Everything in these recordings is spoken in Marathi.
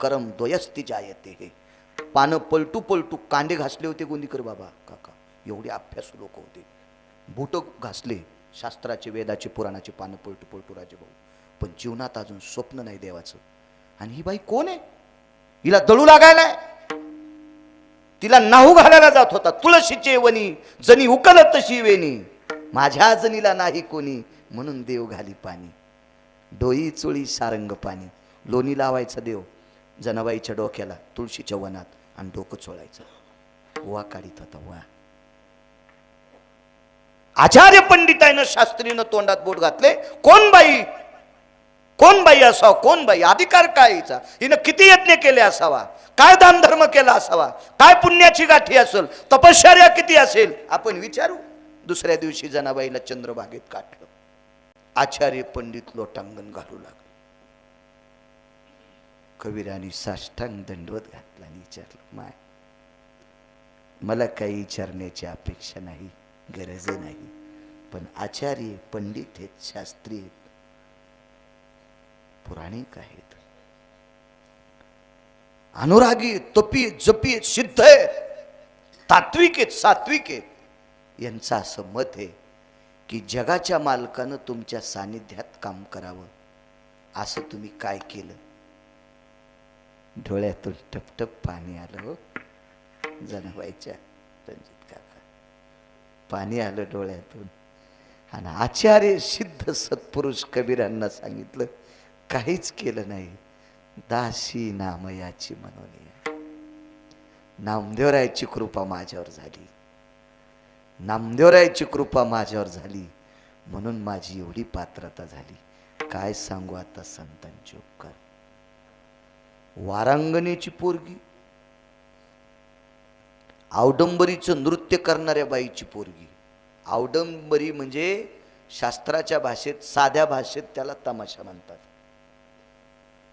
करम द्वयस्ती जायते हे. पानं पलटू पलटू कांदे घासले होते गोंदीकर बाबा. काका एवढे अभ्यासू लोक होते. बोट घासले शास्त्राचे वेदाचे पुराणाचे पानं पलटू पलटू राजेभाऊ. पण जीवनात अजून स्वप्न नाही देवाचं. आणि ही बाई कोण आहे? हिला दळू लागायलाय तिला नाहू घालायला जात होता. तुळशीचे वनी जनी उकलत तशी वेणी माझ्या जनीला नाही कोणी म्हणून देव घाली पाणी. डोई चोळी सारंग पाणी. लोणी लावायचा देव. जनाबाईच्या डोक्याला तुळशीच्या वनात आणि डोकं चोळायचं. वा काढीत होता वा. आचार्य पंडितायनं शास्त्रीनं तोंडात बोट घातले कोण बाई? कोण बाई असावा? कोण बाई? अधिकार काय हिचा हिनं किती यज्ञ केले असावा? काय दानधर्म केला असावा? काय पुण्याची गाठी असेल? तपश्चर्या किती असेल? आपण विचारू. दुसऱ्या दिवशी जनाबाईला चंद्रभागेत काढलं. आचार्य पंडित लोटांगण घालू लागले. कबीराने साष्टांग दंडवत घातला आणि विचारलं माय. मला काही विचारण्याची अपेक्षा नाही गरज नाही पण आचार्य पंडित आहेत शास्त्री आहेत. पुराणिक आहेत. अनुरागी तपी जपी सिद्ध आहेत तात्विक आहेत सात्विक आहेत. यांचं असं मत आहे की जगाच्या मालकानं तुमच्या सानिध्यात काम करावं. असं तुम्ही काय केलं? डोळ्यातून टपटप पाणी आलं हो. जनाबाईच्या रणजित काका. पाणी आलं डोळ्यातून. आणि आचार्य सिद्ध सत्पुरुष कबीरांना सांगितलं काहीच केलं नाही. दासी नामयाची म्हणून नामदेवरायाची कृपा माझ्यावर झाली. नामदेवरायाची कृपा माझ्यावर झाली. म्हणून माझी एवढी पात्रता झाली. काय सांगू आता संतांचे उपकार वारांगणेची पोरगी आवडंबरीचं नृत्य करणाऱ्या बाईची पोरगी. आवडंबरी म्हणजे शास्त्राच्या भाषेत साध्या भाषेत त्याला तमाशा म्हणतात.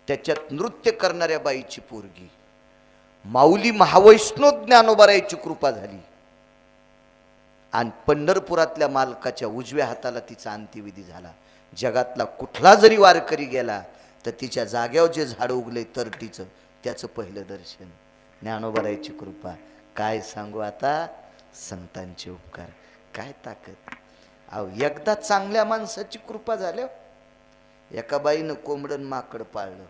त्याच्यात नृत्य करणाऱ्या बाईची पोरगी. माऊली महावैष्णव ज्ञानोबारायची कृपा झाली. आणि पंढरपुरातल्या मालकाच्या उजव्या हाताला तिचा अंत्यविधी झाला. जगातला कुठला जरी वारकरी गेला तर तिच्या जाग्यावर जे झाड उगले तर तिचं त्याचं पहिलं दर्शन. ज्ञानोबरायची कृपा. काय सांगू आता? संतांचे उपकार. काय ताकद? अहो एकदा चांगल्या माणसाची कृपा झाल्या एका बाईनं कोंबडन माकड पाळलं.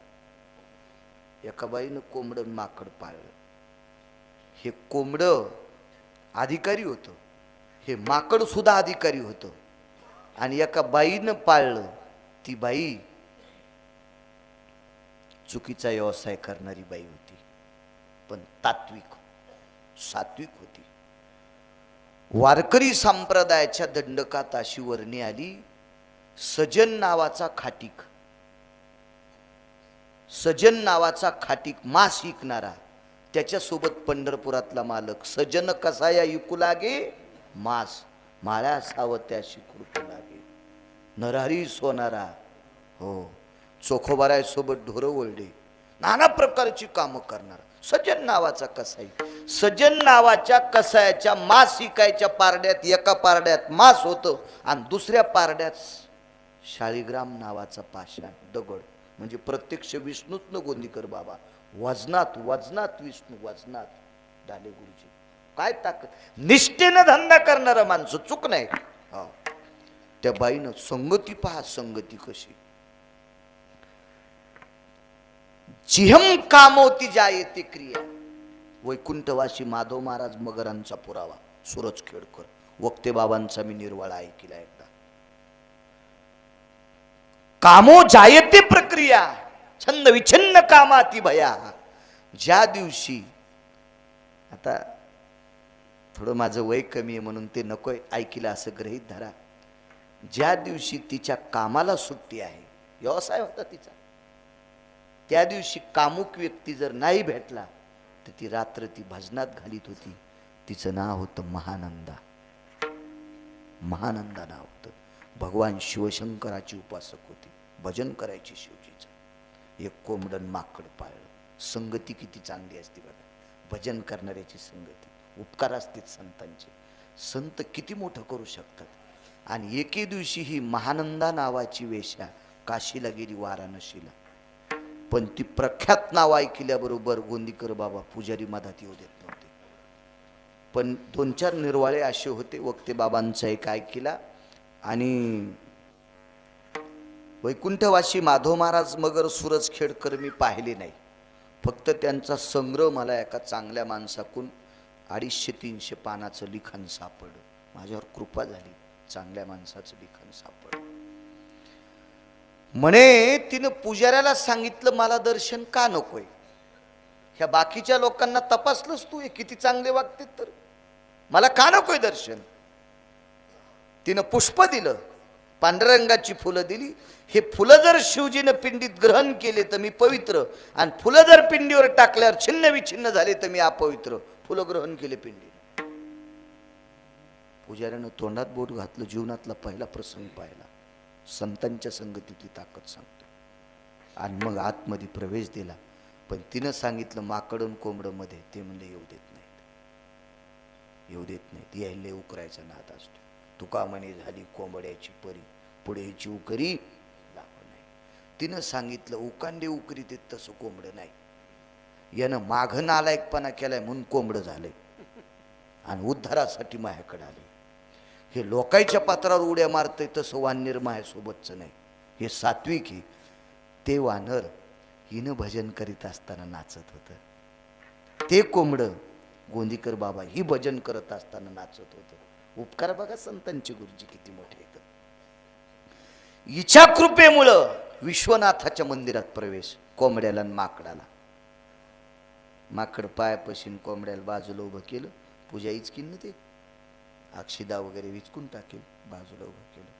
एका बाईनं कोंबडन माकड पाळलं. हे कोंबड अधिकारी होतं. हे माकड सुद्धा अधिकारी होतं. आणि एका बाईनं पाळलं. ती बाई चुकीचा व्यवसाय करणारी बाई होती. पण तात्विक सात्विक होती. वारकरी संप्रदायाच्या दंडकात अशी वर्णी आली सजन नावाचा खाटीक. सजन नावाचा खाटीक मास विकणारा त्याच्यासोबत पंढरपुरातला मालक सजन कसा या विकू लागे? मास माळ्या सावं त्याशी कृपू लागे. नरहरी सोनारा हो. चोखोबारायसोबत ढोरं वळले नाना प्रकारची कामं करणार. सजन नावाचा कसाई. सजन नावाच्या कसायाच्या मास इकायच्या पारड्यात एका पारड्यात मास होतं आणि दुसऱ्या पारड्यात शाळीग्राम नावाचा पाषाण दगड. म्हणजे प्रत्यक्ष विष्णूच न गोंदीकर बाबा. वजनात वजनात विष्णू वजनात डाले गुरुजी. काय ताकद? निष्ठेनं धंदा करणारं माणसं चूक नाही. हा. त्या बाईनं संगती पहा संगती कशी. चिहम कामोती जायते क्रिया. वैकुंठवासी माधव महाराज मगरांचा पुरावा सूरज खेडकर. वक्ते बाबांचा मी निर्वाळा ऐकला एकदा. कामो जायते प्रक्रिया छंद विछिन्न कामाती भया. ज्या दिवशी आता थोडं माझं वय कमी आहे म्हणून ते नकोय ऐकिलं असं गृहीत धरा. ज्या दिवशी तिच्या कामाला सुट्टी आहे व्यवसाय होता तिचा. त्या दिवशी कामुक व्यक्ती जर नाही भेटला तर ती रात्र ती भजनात घालीत होती. तिचं नाव होतं महानंदा. महानंदा नाव होतं. भगवान शिवशंकराची उपासक होती. भजन करायची शिवजीचं. एक कोंबडन माकड पाळलं. संगती किती चांगली असते बघा. भजन करणाऱ्याची संगती. उपकार असतात संतांचे. संत किती मोठं करू शकतात. आणि एके दिवशी ही महानंदा नावाची वेश्या काशीला गेली वाराणसीला. पण ती प्रख्यात नाव ऐकल्याबरोबर गोंदीकर बाबा पुजारी मधात येऊ देत नव्हते. पण दोन चार निर्वाळे असे होते वक्ते बाबांचा एक ऐकिला. आणि वैकुंठवासी माधव महाराज मगर सूरज खेडकर मी पाहिले नाही. फक्त त्यांचा संग्रह मला एका चांगल्या माणसाकून अडीचशे तीनशे पानाचं लिखाण सापडलं. माझ्यावर कृपा झाली चांगल्या माणसाचं लिखाण सापडलं. म्हणे तिनं पुजाऱ्याला सांगितलं मला दर्शन का नकोय? ह्या बाकीच्या लोकांना तपासलंच तू हे किती चांगले वागते तर? मला का नकोय दर्शन? तिनं पुष्प दिलं पांढऱ्या रंगाची फुलं दिली. हे फुलं जर शिवजीनं पिंडीत ग्रहण केले तर मी पवित्र. आणि फुलं जर पिंडीवर टाकल्यावर छिन्न विछिन्न झाले तर मी अपवित्र. फुलं ग्रहण केले पिंडी पुजाऱ्यानं तोंडात बोट घातलं जीवनातला पहिला प्रसंग पाहिला. संतांच्या संगतीची ताकद सांगतो. आणि मग आतमध्ये प्रवेश दिला. पण तिनं सांगितलं माकडून कोंबडंमध्ये. ते म्हणले येऊ देत नाहीत. येऊ देत नाहीत. यायला उकरायचा नाद असतो. तुका म्हणे झाली कोंबड्याची परी. पुढेची उकरी नाही तिनं सांगितलं उकांडे उकरी देत तसं कोंबडं नाही. यानं माघ नालायकपणा केलाय म्हणून कोंबडं झालंय. आणि उद्धारासाठी माझ्याकडे आले हे लोकांच्या पात्रावर उड्या मारतंय तसं वानर माझ्यासोबतचं नाही. हे सात्विक ही ते वानर हिनं भजन करीत असताना नाचत होतं. ते कोंबडं गोंदीकर बाबा ही भजन करत असताना नाचत होतं. उपकार बघा संतांचे गुरुजी किती मोठे आहेत. हिच्या कृपेमुळं विश्वनाथाच्या मंदिरात प्रवेश कोंबड्याला आणि माकडाला. माकड पाय पशीन कोंबड्याला बाजूला उभं केलं. पूजा इचकीन ना ते अक्षिदा वगैरे विचकून टाकेल बाजूला उभं केलं.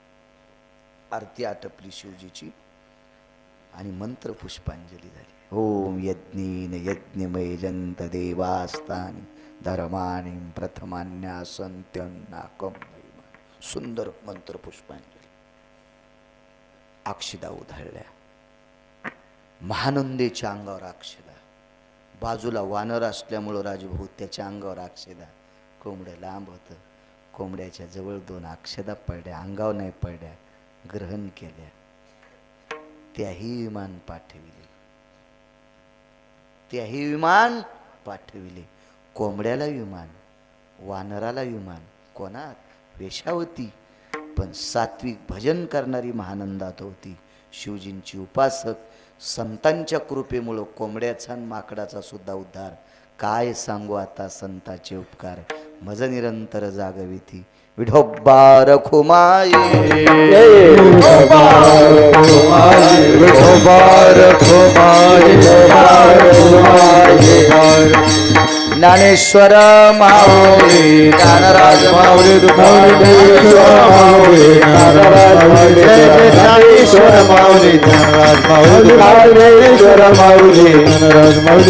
आरती आटपली शिवजीची आणि मंत्र पुष्पांजली झाली. ओम यज्ञेन यज्ञमय जंत देवास्तानी धर्माने प्रथमान्या संत्यन्नाकम सुंदर मंत्र पुष्पांजली. अक्षिदा उधळल्या. महानंदेच्या अंगावर अक्षदा बाजूला वानर असल्यामुळं राजभाऊ त्याच्या अंगावर अक्षदा कोंबडं लांब होतं. कोंबड्याच्या जवळ दोन अक्षदा पडल्या अंगाव नाही पडल्या ग्रहण केल्या. त्याही विमान पाठविले. त्याही विमान पाठविले. कोंबड्याला विमान वानराला विमान कोणात? वेशावती. पण सात्विक भजन करणारी महानंदात होती. शिवजींची उपासक संतांच्या कृपेमुळं कोंबड्याचा आणि माकडाचा सुद्धा उद्धार. काय सांगू आता संताचे उपकार? मज निरंतर जागविती. विढोब्बार ज्ञानेश्वर माऊली ज्ञानराज माऊली ज्ञानेश्वर माऊली ज्ञानराज माऊली ज्ञानेश्वर माऊली ज्ञानराज माऊली.